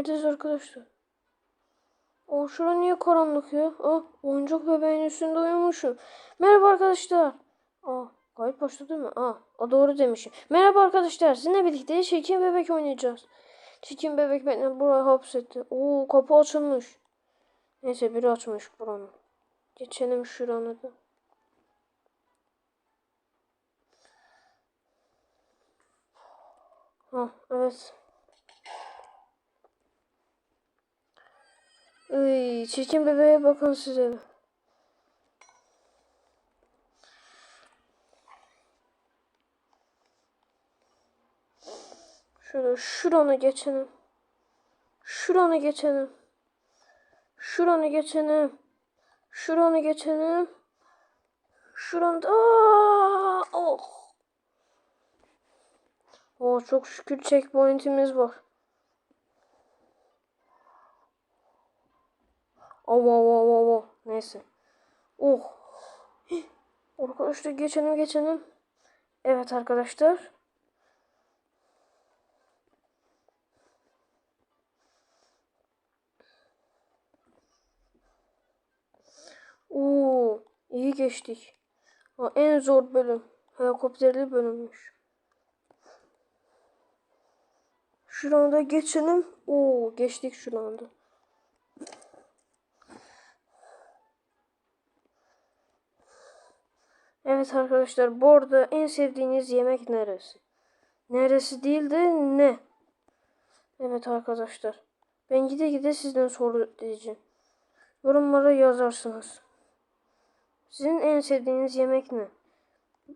Neredeyiz arkadaşlar? O şura niye karanlık ya? Aa, oyuncak bebeğin üstünde uyumuşum. Merhaba arkadaşlar. Aa, kayıt başladı mi? Aa, o doğru demişim. Merhaba arkadaşlar. Sizinle birlikte çirkin bebek oynayacağız. Çirkin bebek beni buraya hapsetti. Oo, kapı açılmış. Neyse biri açmış buranı. Geçelim şuranı da. Ha, evet. Iy, çirkin bebeğe bakın size. Şöyle şuranı geçelim. Şuranı geçelim. Şuranı geçelim. Şuranı geçelim. Şuranda. Aa, oh. Oh çok şükür checkpoint'imiz var. Ava ava ava ava. Neyse. Oh. Hih. Arkadaşlar geçelim geçelim. Evet arkadaşlar. Oo, iyi geçtik. Ha, en zor bölüm. Helikopterli bölümmüş. Şu anda geçelim. Oo, geçtik şu anda. Evet arkadaşlar bu arada en sevdiğiniz yemek neresi? Neresi değil de ne? Evet arkadaşlar. Ben gide gide sizden soru diyeceğim. Yorumlara yazarsınız. Sizin en sevdiğiniz yemek ne?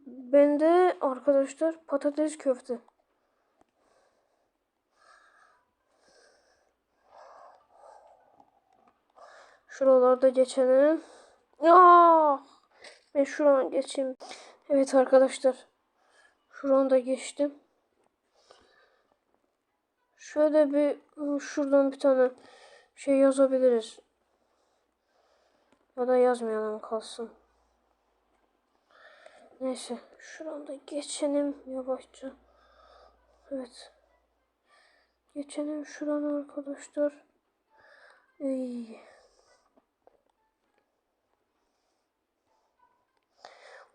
Ben de arkadaşlar patates köfte. Şuralarda geçelim. Aa! Ben şuradan geçeyim. Evet arkadaşlar. Şuradan da geçtim. Şöyle bir şuradan bir tane şey yazabiliriz. Ya da yazmayalım kalsın. Neyse. Şuradan da geçelim yavaşça. Evet. Geçelim şuradan arkadaşlar. İyi.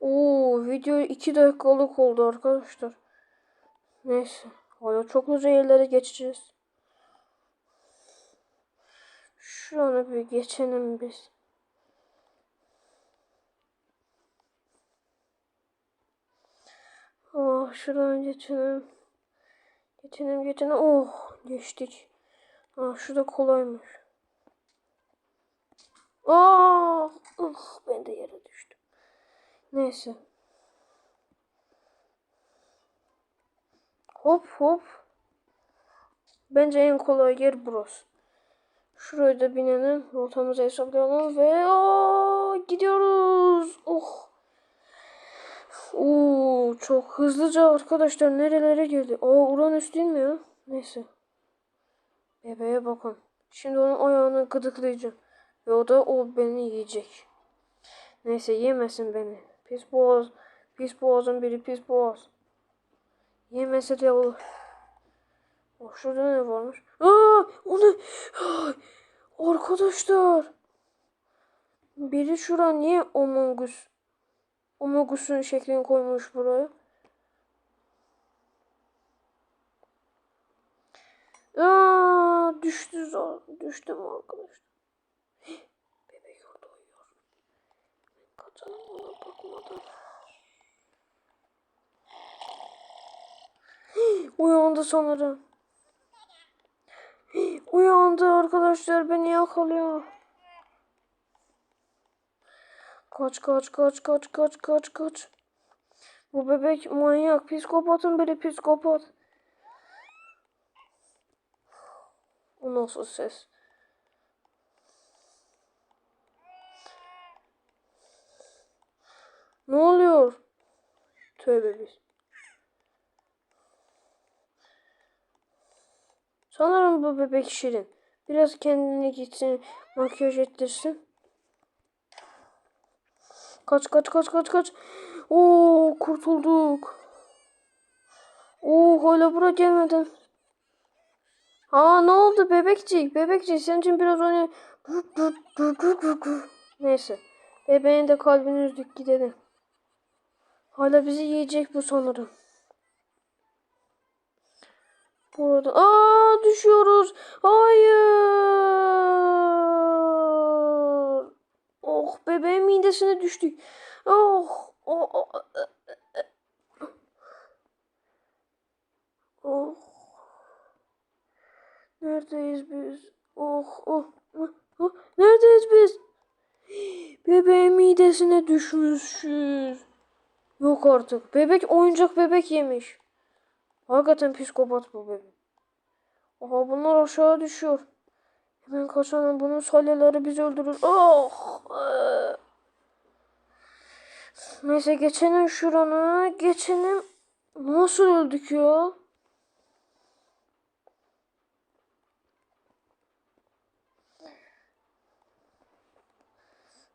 Oo, video 2 dakikalık oldu arkadaşlar. Neyse. Hala çok hızlı yerlere geçeceğiz. Şuranı bir geçelim biz. Oh, şuradan geçelim. Geçelim, geçelim. Oh, geçtik. Ah, şurada kolaymış. Ah, uh, ben de yere. Neyse. Hop hop. Bence en kolay yer burası. Şuraya da binelim. Rotamızı hesaplayalım ve aa, gidiyoruz. Oh. Oo, çok hızlıca arkadaşlar nerelere geldi. Aa Uranüs değil mi ya? Neyse. Bebeğe bakın. Şimdi onun ayağını gıdıklayacağım. Ve o da o beni yiyecek. Neyse yemesin beni. Pis boğaz. Pis boğazın biri pis boğaz. Yemese de olur. Oh, şurada ne varmış? Aa, o ne? Ay, arkadaşlar. Biri şura niye Among Us? Among şeklini koymuş buraya. Aa, düştü zor. Düştüm arkadaşlar. Hih, Bebek orada uyuyor. Kaçalım ona bakmadan. Hih, Uyandı sanırım. Uyandı arkadaşlar beni yakalıyor. Kaç kaç kaç kaç kaç kaç kaç. Bu bebek manyak. Psikopatın biri psikopat. O nasıl ses? Ne oluyor? Tövbe biz. Sanırım bu bebek şirin. Biraz kendine gitsin, makyaj ettirsin. Kaç kaç kaç kaç kaç. Oo kurtulduk. Oo hala bura gelmeden. Aa ne oldu bebekcik? Bebekcik senin için biraz onu... Neyse. Bebeğin de kalbini üzdük gidelim. Hala bizi yiyecek bu sanırım. Burada. Aa düşüyoruz. Hayır. Oh bebeğin midesine düştük. Oh. Oh. Oh. Neredeyiz biz? Oh, oh, oh, oh. Neredeyiz biz? Bebeğin midesine düşmüşüz. Yok artık. Bebek oyuncak bebek yemiş. Hakikaten psikopat bu bebek. Aha bunlar aşağı düşüyor. Hemen kaçalım. Bunun salyaları bizi öldürür. Oh! Neyse geçelim şuranı. Geçelim. Nasıl öldük ya?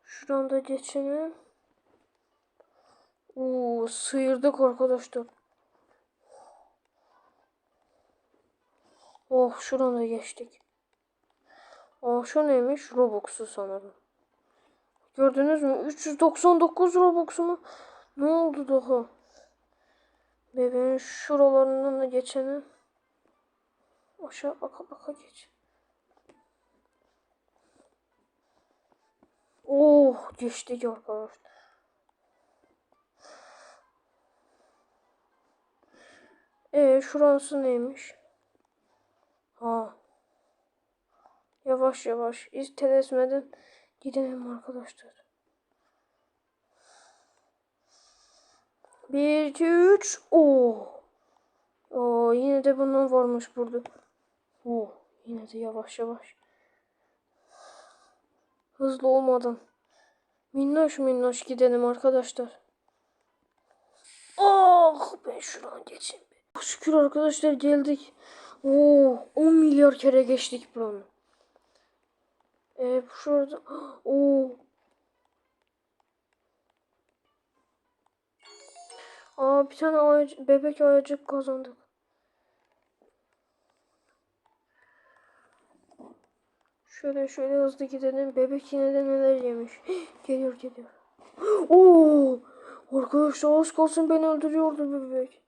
Şuradan da geçelim. Oo, sıyırdık arkadaşlar. Oh şuradan da geçtik. Oh şu neymiş? Robux'u sanırım. Gördünüz mü? 399 Robux mu? Ne oldu daha? Bebeğin şuralarından da geçelim. Aşağı baka baka geç. Oh geçtik arkadaşlar. Ee şurası neymiş? Ha. Yavaş yavaş telesmeden gidelim arkadaşlar. Bir, iki, üç. Oo. Oo, yine de bunun varmış burada. Oo, yine de yavaş yavaş. Hızlı olmadan. Minnoş minnoş gidelim arkadaşlar. Oh ben şuradan geçeyim. Şükür arkadaşlar geldik. Oo 10 milyar kere geçtik buranın. Ee, şurada. Oo. Aa bir tane ağaç, bebek ayıcık kazandık. Şöyle şöyle hızlı gidelim. Bebek yine de neler yemiş. geliyor geliyor. Oo! Arkadaşlar az kalsın beni öldürüyordu bebek.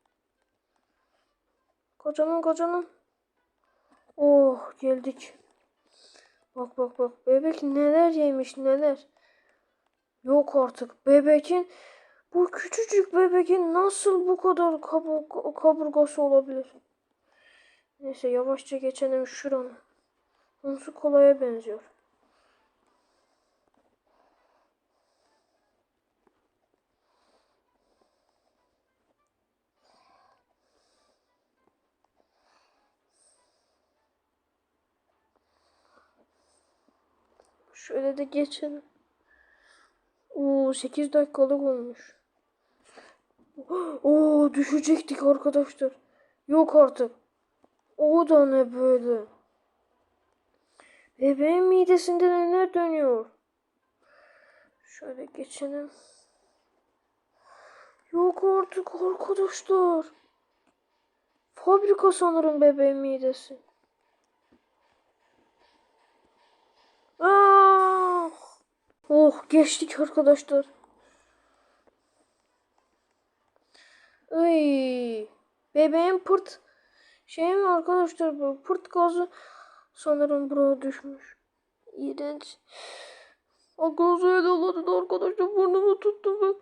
Kaçalım kaçalım. Oh geldik. Bak bak bak bebek neler yemiş neler. Yok artık bebekin bu küçücük bebekin nasıl bu kadar kabu kaburgası olabilir? Neyse yavaşça geçelim şuranı. Onsu kolaya benziyor. Şöyle de geçelim. Oo 8 dakikalık olmuş. Oo düşecektik arkadaşlar. Yok artık. O da ne böyle? Bebeğin midesinde neler dönüyor? Şöyle geçelim. Yok artık arkadaşlar. Fabrika sanırım bebeğin midesi. Ah! Oh geçtik arkadaşlar. Ay, bebeğin pırt şey mi arkadaşlar bu pırt gazı sanırım buraya düşmüş. İğrenç. O gazı öyle oladı arkadaşlar burnumu tuttu ben.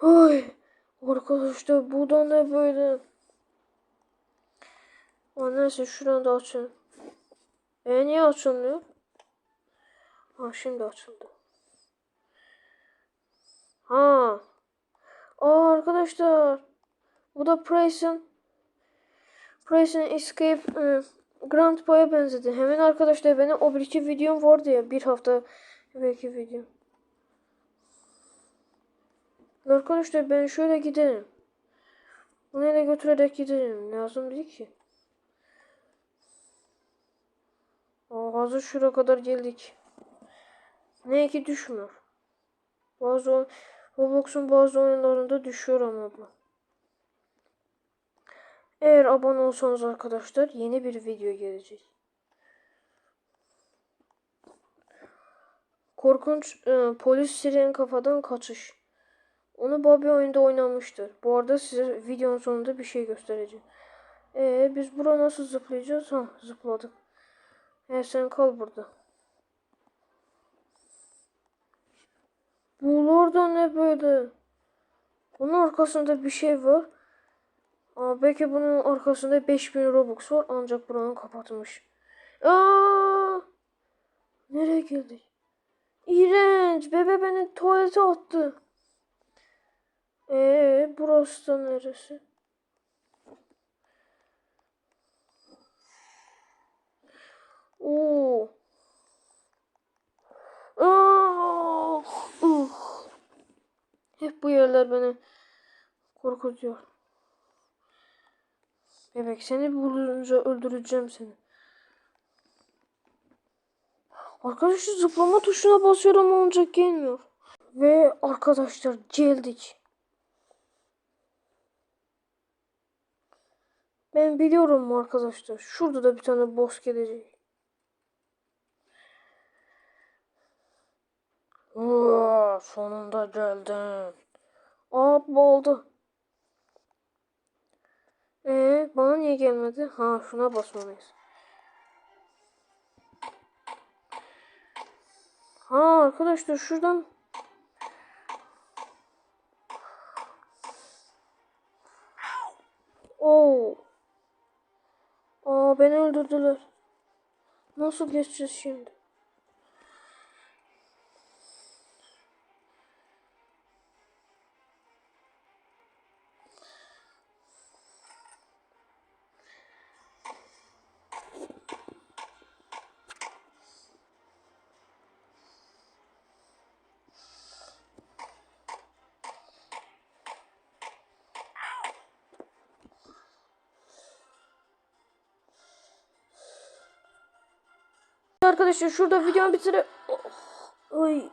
Ay arkadaşlar bu da ne böyle? Aa, neyse şuradan da açın. E niye açılmıyor? Ha şimdi açıldı. Ha. Aa arkadaşlar. Bu da Price'ın Price'ın Escape e, Grandpa'ya benzedi. Hemen arkadaşlar benim o bir iki videom vardı ya. Bir hafta belki videom. Arkadaşlar ben şöyle giderim. Bunu da götürerek giderim. Lazım değil ki. Aa, hazır şuraya kadar geldik. Ne ki düşmüyor. Bazı Roblox'un bazı oyunlarında düşüyor ama bu. Eğer abone olsanız arkadaşlar yeni bir video gelecek. Korkunç e, polis siren kafadan kaçış. Onu Bobby oyunda oynamıştır. Bu arada size videonun sonunda bir şey göstereceğim. Ee, biz bura nasıl zıplayacağız? Ha zıpladık. E sen kal burada. Bunlar da ne böyle? Bunun arkasında bir şey var. Aa, belki bunun arkasında 5000 Robux var ancak buranın kapatmış. Aa! Nereye geldik? İğrenç. Bebe beni tuvalete attı. Ee, burası da neresi? Oo. Aa! Uh. Hep bu yerler beni korkutuyor. Bebek seni bulunca öldüreceğim seni. Arkadaşlar zıplama tuşuna basıyorum ancak gelmiyor. Ve arkadaşlar geldik. Ben biliyorum arkadaşlar. Şurada da bir tane boss gelecek. Sonunda geldin. Bu oldu. Ee, bana niye gelmedi? Ha şuna basmalıyız. Ha arkadaşlar şuradan Oo. Aa beni öldürdüler. Nasıl geçeceğiz şimdi? Arkadaşlar şurada videomu bitire... Oh, Ay